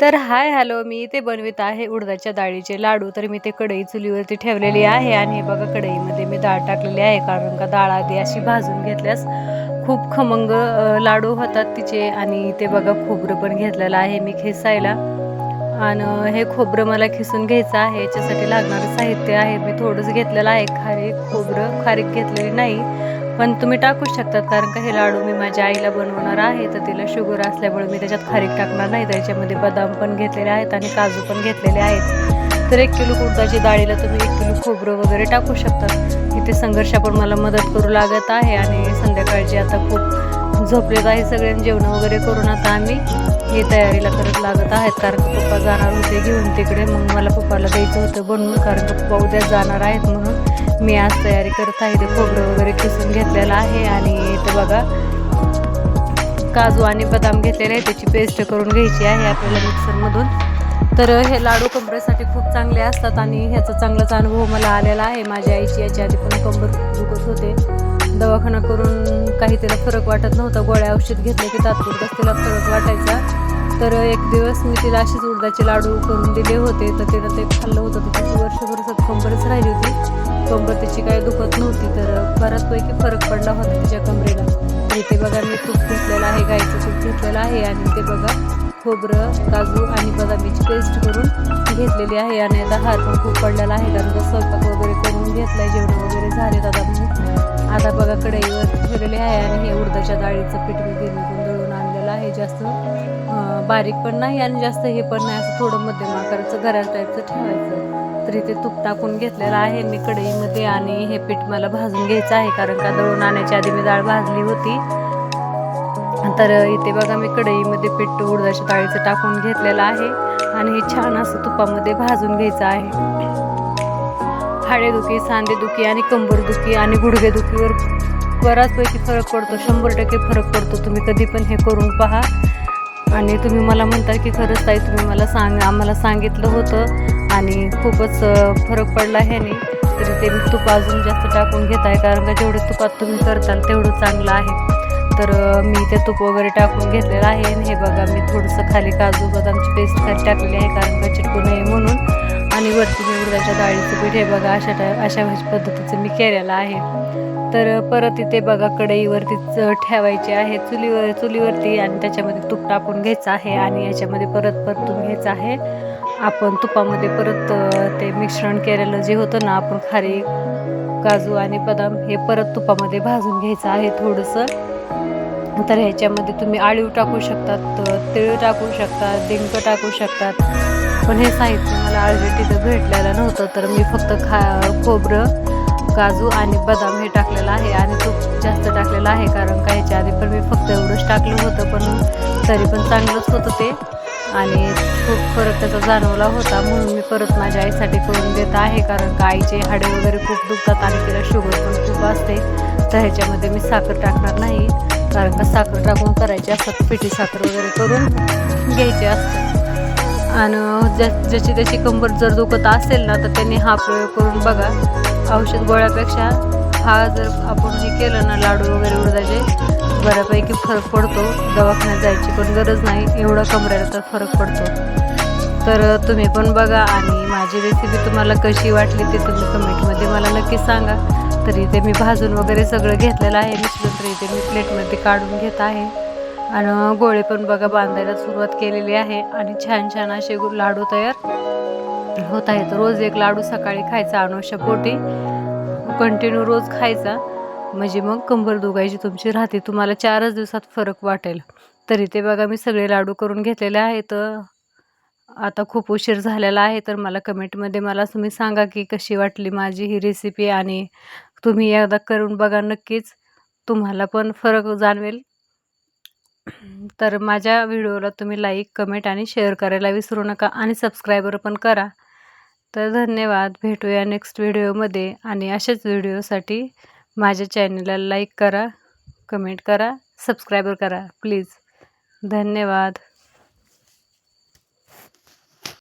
तर hi hello मी इथे बनवित आहे उडदाच्या डाळीचे लाडू. तर मी ते कढई चुलीवरती ठेवलेली आहे आणि हे बघा कढईमध्ये मी डाळ टाकलेली आहे कारण का डाळ आधी अशी भाजून घेतल्यास खूप खमंग लाडू होतात तिचे. आणि ते बघा खोबरं पण घेतलेलं आहे मी खेसायला. आणि हे खोबरं मला खिसून घ्यायचं आहे. याच्यासाठी लागणारं साहित्य आहे. मी थोडंच घेतलेलं आहे. खारीक खोबरं खारीक घेतलेली नाही. पण तुम्ही टाकू शकतात कारण का हे लाडू मी माझ्या आईला बनवणार आहे तर तिला शुगर असल्यामुळे मी त्याच्यात खारीक टाकणार नाही. त्याच्यामध्ये बदाम पण घेतलेले आहेत आणि काजू पण घेतलेले आहेत. तर एक किलो कुर्ताची डाळीला तुम्ही एक किलो खोबरं वगैरे टाकू शकतात. इथे संघर्ष पण मला मदत करू लागत आहे आणि संध्याकाळची आता खूप झोपलेत आहे सगळ्यांनी जेवण वगैरे करून आता आम्ही हे तयारीला करत लागत आहेत कारण का पप्पा जाणार होते घेऊन तिकडे. मग मला पप्पाला द्यायचं होतं बनवून कारण का पप्पा उद्या जाणार आहेत म्हणून. मी आज तयारी करत आहे. ते खोबरं वगैरे किसून घेतलेलं आहे आणि इथं बघा काजू आणि बदाम घेतलेले आहे त्याची पेस्ट करून घ्यायची आहे आपल्याला मिक्सरमधून. तर हे लाडू कंबरेसाठी खूप चांगले असतात आणि ह्याचा चांगलाच अनुभव मला आलेला आहे. माझ्या आईची याच्या आधी पण कंबर दुखत होते. दवाखाना करून काही तिला फरक वाटत नव्हता. गोळ्या औषध घेतले की तात्पुरताच तिला फरक वाटायचा. तर एक दिवस मी तिला अशीच उडदाचे लाडू करून दिले होते. तर तिला ते खाल्लं होतं. तर तिची वर्षभर कंबरच राहिली होती. कंबर तिची काय दुखत नव्हती तर बऱ्याचपैकी फरक पडला होता तिच्या कमरेला. आणि इथे बघा मी तूप घेतलेलं आहे गाईचं तूप घेतलेलं आहे आणि ते बघा खोबरं काजू आणि बदामीची पेस्ट करून घेतलेली आहे आणि आता हार पण खूप पडलेला आहे कारण का स्वयंपाक वगैरे करून घेतलाय जेवण वगैरे झालेत आता मी आता बघा कढईवर ठेवलेले आहे आणि हे उडदाच्या डाळीचं पीठ मी गिरणीतून दळून आणलं आहे जास्त बारीक पण नाही आणि जास्त हे पण नाही. असं थोडं मध्यम आकाराचं घरा टाईपचं ठेवायचं. तर इथे तूप टाकून घेतलेलं आहे. मी कढईमध्ये आणि हे पीठ मला भाजून घ्यायचं आहे कारण का दळून आणण्याच्या आधी मी डाळ भाजली होती. तर इथे बघा मी कढईमध्ये पीठ उडदाच्या डाळीचं टाकून घेतलेलं आहे आणि हे छान असं तुपामध्ये भाजून घ्यायचं आहे. हाडेदुखी सांधेदुखी आणि कंबरदुखी आणि गुडघेदुखीवर बऱ्याचपैकी फरक पडतो. शंभर टक्के फरक पडतो. तुम्ही कधी पण हे करून पहा. आणि तुम्ही मला म्हणता की खरंच ताई तुम्ही मला सांग आम्हाला सांगितलं होतं आणि खूपच फरक पडला ह्याने तरी ते मी तूप अजून जास्त टाकून घेत आहे. कारण का जेवढे तुपात तुम्ही करताल तेवढं चांगलं आहे. तर मी ते तूप वगैरे टाकून घेतलेलं आहे. आणि हे बघा मी थोडंसं खाली काजू बदामची पेस्ट खाली टाकलेली आहे. कारण का चिटकू नये म्हणून. आणि वरती मी डाळीचं पीठ हे बघा अशा टाय अशा पद्धतीचं मी केलेलं आहे. तर परत इथे बघा कढईवरतीच ठेवायचे आहे चुलीवर चुलीवरती आणि त्याच्यामध्ये तूप टाकून घ्यायचं आहे आणि याच्यामध्ये परत परतून घ्यायचं आहे. आपण तुपामध्ये परत ते मिश्रण केलेलं जे होतं ना आपण खारी काजू आणि बदाम हे परत तुपामध्ये भाजून घ्यायचं आहे थोडंसं. तर ह्याच्यामध्ये तुम्ही आळीव टाकू शकतात तिळ टाकू शकतात डिंक टाकू शकतात. पण हे साहित्य मला ऑलरेडी तर भेटलेलं नव्हतं तर मी फक्त खा खोबरं काजू आणि बदाम हे टाकलेलं आहे आणि तूप जास्त टाकलेलं आहे कारण का ह्याच्या आधी पण मी फक्त एवढंच टाकलं होतं पण तरी पण चांगलंच होतं ते. आणि खूप फरक त्याचा जाणवला होता म्हणून मी परत माझ्या आईसाठी करून देत आहे कारण का आईचे हाडे वगैरे खूप दुखतात आणि तिला शुगर पण खूप असते. तर ह्याच्यामध्ये मी साखर टाकणार नाही कारण का साखर टाकून करायची असतात पिठी साखर वगैरे करून घ्यायची असते. आणि ज्या ज्याची त्याची कंबर जर दुखत असेल ना तर त्यांनी हा प्रयोग करून बघा. औषध गोळ्यापेक्षा हा जर आपण हे केलं ना लाडू वगैरे उडदाचे बऱ्यापैकी फरक पडतो. दवाखान्यात जायची पण गरज नाही एवढा कमरेला तर फरक पडतो. तर तुम्ही पण बघा आणि माझी रेसिपी तुम्हाला कशी वाटली ते तुम्ही कमेंटमध्ये मला नक्की सांगा. तर इथे मी भाजून वगैरे सगळं घेतलेलं आहे. मिश्रण तर इथे मी प्लेटमध्ये काढून घेत आहे. आणि गोळे पण बघा बांधायला सुरुवात केलेली आहे. आणि छान छान असे गु- लाडू तयार होत आहेत. रोज एक लाडू सकाळी खायचा अनुष्या पोटी. कंटिन्यू रोज खायचा. म्हणजे मग कंबर दुखायची तुमची राहते. तुम्हाला चारच दिवसात फरक वाटेल. तरी ते बघा मी सगळे लाडू करून घेतलेले आहेत. आता खूप उशीर झालेला आहे तर मला कमेंटमध्ये मला तुम्ही सांगा की कशी वाटली माझी ही रेसिपी आणि तुम्ही एकदा करून बघा नक्कीच. तुम्हाला पण फरक जाणवेल. तर माझ्या व्हिडिओला तुम्ही लाईक कमेंट आणि शेअर करायला विसरू नका आणि सबस्क्रायबर पण करा. तर धन्यवाद. भेटूया नेक्स्ट व्हिडिओमध्ये आणि अशाच व्हिडिओसाठी माझ्या चॅनलला लाईक करा कमेंट करा सबस्क्रायबर करा प्लीज. धन्यवाद.